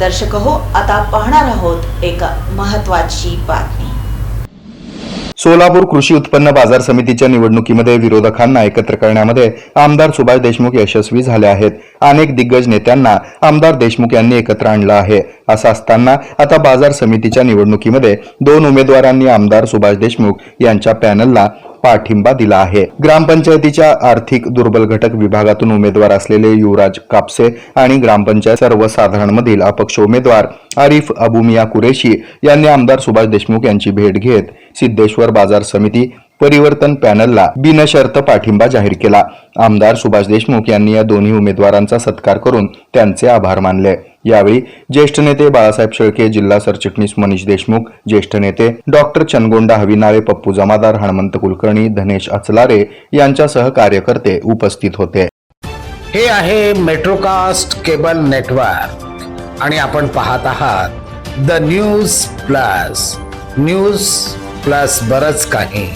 दर्शक हो आता पाहणार आहोत एक महत्वाची बातमी. सोलापूर कृषी उत्पन्न बाजार समितीच्या निवडणुकीमध्ये विरोधकांना एकत्र करण्यामध्ये आमदार सुभाष देशमुख यशस्वी झाले आहेत. अनेक दिग्गज नेत्यांना आमदार देशमुख यांनी एकत्र आणलं आहे. असं असताना आता बाजार समितीच्या निवडणुकीमध्ये दोन उमेदवारांनी आमदार सुभाष देशमुख यांच्या पॅनलला पाठिंबा दिला आहे. ग्रामपंचायतीच्या आर्थिक दुर्बल घटक विभागातून उमेदवार असलेले युवराज कापसे आणि ग्रामपंचायत सर्वसाधारणमधील अपक्ष उमेदवार आरिफ अबुमिया कुरेशी यांनी आमदार सुभाष देशमुख यांची भेट घेत सिद्धेश्वर बाजार समिती परिवर्तन पॅनलला बिनशर्त पाठिंबा जाहीर केला. आमदार सुभाष देशमुख यांनी या दोन्ही उमेदवारांचा सत्कार करून त्यांचे आभार मानले. यावेळी ज्येष्ठ नेते बाळासाहेब शेळके जिल्हा सरचिटणीस मनीष देशमुख ज्येष्ठ नेते डॉक्टर चनगोंडा हविनाळे पप्पू जमादार हनुमंत कुलकर्णी धनेश अचलारे यांच्यासह कार्यकर्ते उपस्थित होते. हे आहे मेट्रोकास्ट केबल नेटवर्क. आणि आपण पाहत आहात the news plus. News plus बरच काही.